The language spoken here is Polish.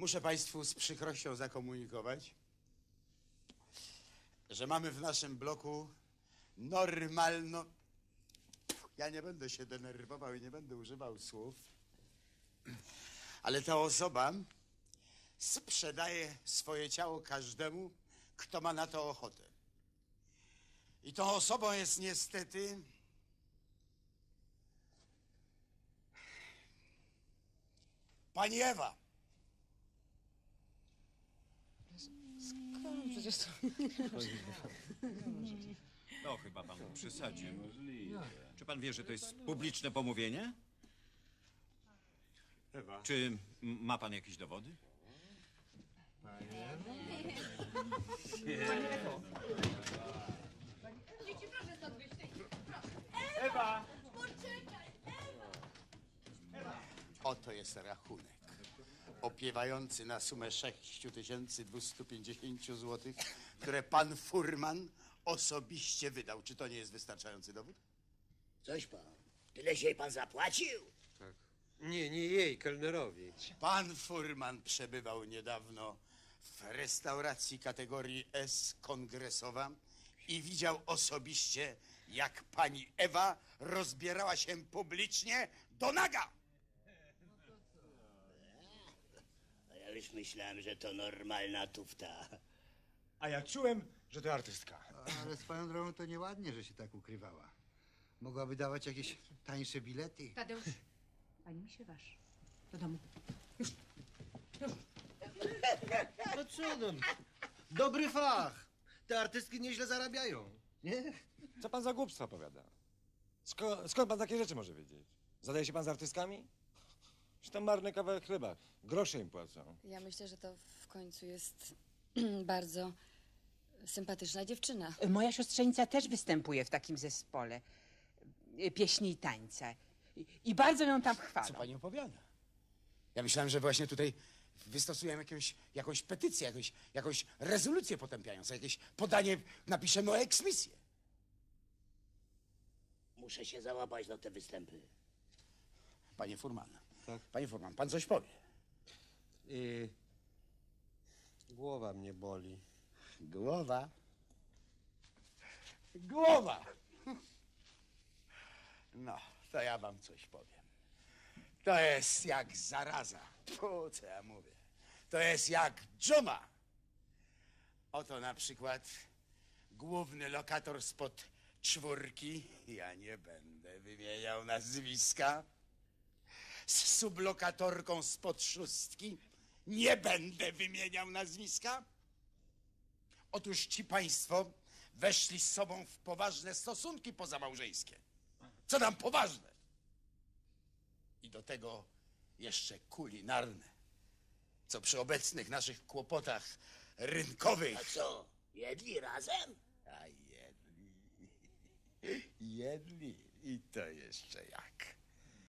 Muszę Państwu z przykrością zakomunikować, że mamy w naszym bloku normalno. Ja nie będę się denerwował i nie będę używał słów, ale ta osoba sprzedaje swoje ciało każdemu, kto ma na to ochotę. I tą osobą jest niestety. Pani Ewa. Przecież to... No, chyba pan przesadził. Czy pan wie, że to jest publiczne pomówienie? Ewa. Czy m- ma pan jakieś dowody? Oto jest rachunek. Opiewający na sumę 6250 zł, które pan Furman osobiście wydał. Czy to nie jest wystarczający dowód? Coś pan. Tyle się jej pan zapłacił? Nie, nie jej, kelnerowi. Pan Furman przebywał niedawno w restauracji kategorii S kongresowa i widział osobiście, jak pani Ewa rozbierała się publicznie do naga. Już myślałem, że to normalna tufta. A ja czułem, że to artystka. Ale swoją drogą to nieładnie, że się tak ukrywała. Mogłaby dawać jakieś tańsze bilety. Tadeusz, pani mi się waż. Do domu. No co no? Dobry fach. Te artystki nieźle zarabiają. Nie? Co pan za głupstwa powiada? Sko skąd pan takie rzeczy może wiedzieć? Zadaje się pan z artystkami? Czy to marny kawałek chleba? Grosze im płacą. Ja myślę, że to w końcu jest bardzo sympatyczna dziewczyna. Moja siostrzenica też występuje w takim zespole y, pieśni i tańca. I, i bardzo ją tam Co chwalą. pani opowiada? Ja myślałem, że właśnie tutaj wystosuję jakąś, jakąś petycję, jakąś, jakąś rezolucję potępiającą, jakieś podanie, napiszemy o eksmisję. Muszę się załapać na te występy. Panie Furman, Tak? panie Furman, pan coś powie. I... Głowa mnie boli. Głowa. Głowa! No, to ja wam coś powiem. To jest jak zaraza. Pu, co ja mówię. To jest jak dżuma. Oto na przykład główny lokator spod czwórki. Ja nie będę wymieniał nazwiska. Z sublokatorką spod szóstki. Nie będę wymieniał nazwiska. Otóż ci państwo weszli z sobą w poważne stosunki pozamałżeńskie. Co tam poważne? I do tego jeszcze kulinarne. Co przy obecnych naszych kłopotach A rynkowych. co? Jedli razem? A jedli. Jedli. I to jeszcze jak.